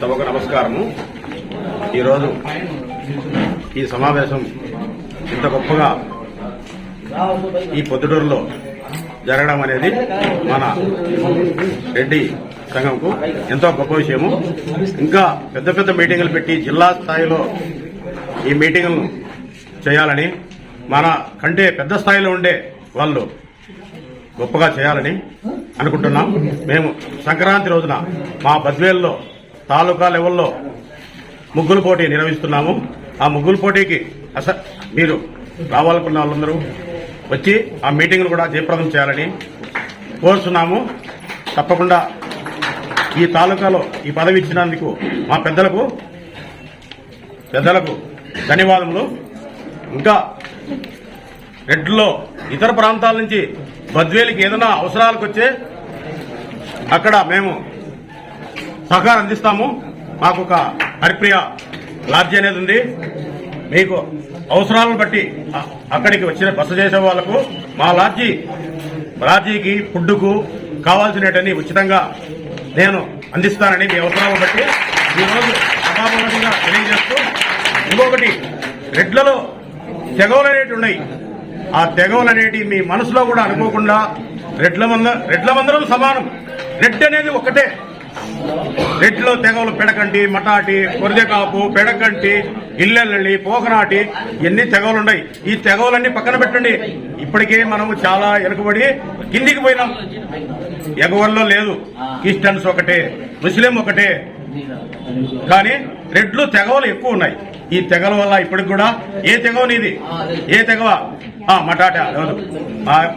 సభకు నమస్కారము. ఈరోజు ఈ సమావేశం ఇంత గొప్పగా ఈ పొద్దుటూరులో జరగడం అనేది మన రెడ్డి సంఘంకు ఎంతో గొప్ప విషయము. ఇంకా పెద్ద పెద్ద మీటింగులు పెట్టి జిల్లా స్థాయిలో ఈ మీటింగులను చేయాలని మన కంటే పెద్ద స్థాయిలో ఉండే వాళ్ళు గొప్పగా చేయాలని అనుకుంటున్నాం. మేము సంక్రాంతి రోజున మా బద్వేల్లో తాలూకా లెవెల్లో ముగ్గులు పోటీ నిర్వహిస్తున్నాము. ఆ ముగ్గులు పోటీకి అస మీరు రావాలనుకున్న వాళ్ళందరూ వచ్చి ఆ మీటింగ్ను కూడా జయప్రదం చేయాలని కోరుతున్నాము తప్పకుండా ఈ తాలూకాలో ఈ పదవి ఇచ్చినందుకు మా పెద్దలకు పెద్దలకు ధన్యవాదములు. ఇంకా రెడ్లో ఇతర ప్రాంతాల నుంచి బద్వేలికి ఏదైనా అవసరాలకు వచ్చే అక్కడ మేము సహకారం అందిస్తాము. మాకు ఒక హరిప్రియ లాడ్జీ అనేది ఉంది. మీకు అవసరాలను బట్టి అక్కడికి వచ్చిన బస చేసే వాళ్ళకు మా లాడ్జీ లాడ్జీకి ఫుడ్కు కావాల్సినవన్నీ ఉచితంగా నేను అందిస్తానని మీ అవసరాలను బట్టి ఈరోజు సభాపూర్వకంగా తెలియజేస్తూ ఇంకొకటి రెడ్లలో తెగవలు అనేటివి ఉన్నాయి. ఆ తెగవలు అనేటి మీ మనసులో కూడా అనుకోకుండా రెడ్ల మంద రెడ్ల మందరం సమానం. రెడ్ అనేది ఒకటే రెడ్లో తెగవలు పెడకంటి మటాటి కొరదెకాపు పెడకంటి ఇల్లెల్లి పోకనాటి ఇవన్నీ తెగవలు ఉన్నాయి ఈ తెగవలన్నీ పక్కన పెట్టండి. ఇప్పటికే మనము చాలా వెనుకబడి కిందికి పోయినాం. ఎగవల్లో లేదు. క్రిస్టియన్స్ ఒకటే ముస్లిం ఒకటే. కానీ రెడ్లు తెగవలు ఎక్కువ ఉన్నాయి. ఈ తెగల వల్ల ఇప్పటికి కూడా ఏ తెగవ నీది? ఏ తెగవ? ఆ మటాట లేదు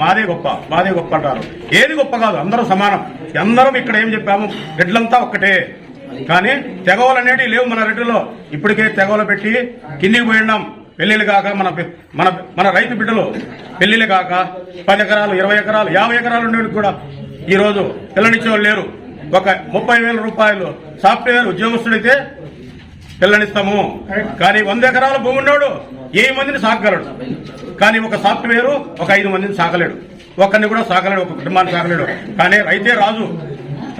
మాదే గొప్ప మాదే గొప్ప అంటారు. ఏది గొప్ప కాదు అందరూ సమానం. అందరం ఇక్కడ ఏం చెప్పాము? రెడ్లంతా ఒక్కటే. కానీ తెగవలు అనేటివి లేవు మన రెడ్డిలో. ఇప్పటికే తెగవలు పెట్టి కిందికి పోయినాం పెళ్ళిళ్ళు కాక మన మన మన రైతు బిడ్డలు. పెళ్ళిళ్ళు కాక పది ఎకరాలు ఇరవై ఎకరాలు యాభై ఎకరాలు ఉండేవి కూడా ఈ రోజు పిల్లనిచ్చే వాళ్ళు లేరు. ఒక ముప్పై వేల రూపాయలు సాఫ్ట్వేర్ ఉద్యోగస్తుడైతే పిల్లనిస్తాము. కానీ వంద ఎకరాల భూమి ఉన్నాడు ఏ మందిని సాకగలడు? కానీ ఒక సాఫ్ట్వేర్ ఒక ఐదు మందిని సాకలేడు. ఒకరిని కూడా సాకలేడు ఒక కుటుంబాన్ని సాకలేడు. కానీ రైతే రాజు.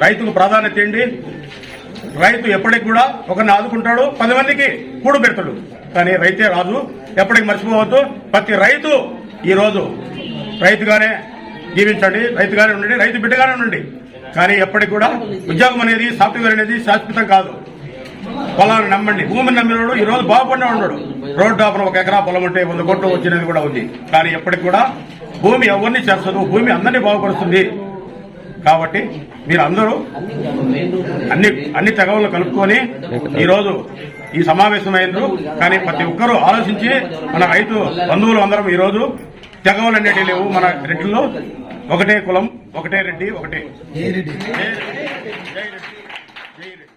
రైతుకు ప్రాధాన్యత ఏంటి? రైతు ఎప్పటికి కూడా ఒకరిని ఆదుకుంటాడు పది మందికి కూడు పెడతాడు. కానీ రైతే రాజు ఎప్పటికి మర్చిపోవద్దు. ప్రతి రైతు ఈ రోజు రైతుగానే జీవించండి రైతుగానే ఉండండి రైతు బిడ్డగానే ఉండండి. కానీ ఎప్పటికి కూడా ఉద్యోగం అనేది సాఫ్ట్వేర్ అనేది శాశ్వతం కాదు. పొలాన్ని నమ్మండి. భూమిని నమ్మినోడు ఈ రోజు బాగుపడిన ఉన్నాడు రోడ్డు ఆపన ఒక ఎకరా పొలం ఉంటే వంద కోట్లు వచ్చినది కూడా ఉంది. కానీ ఎప్పటికి కూడా భూమి ఎవరిని చేస్తారు భూమి అందరినీ బాగుపడుతుంది కాబట్టి మీరు అందరూ అన్ని అన్ని తెగవలు కలుపుకొని ఈ రోజు ఈ సమావేశం అయిండ్రు కానీ ప్రతి ఒక్కరూ ఆలోచించి మన రైతు బంధువులు అందరం ఈ రోజు తెగవలు అనేటివి లేవు మన రెడ్డిలో ఒకటే కులం ఒకటే రెడ్డి ఒకటే జై రెడ్డి. జై రెడ్డి. జై రెడ్డి.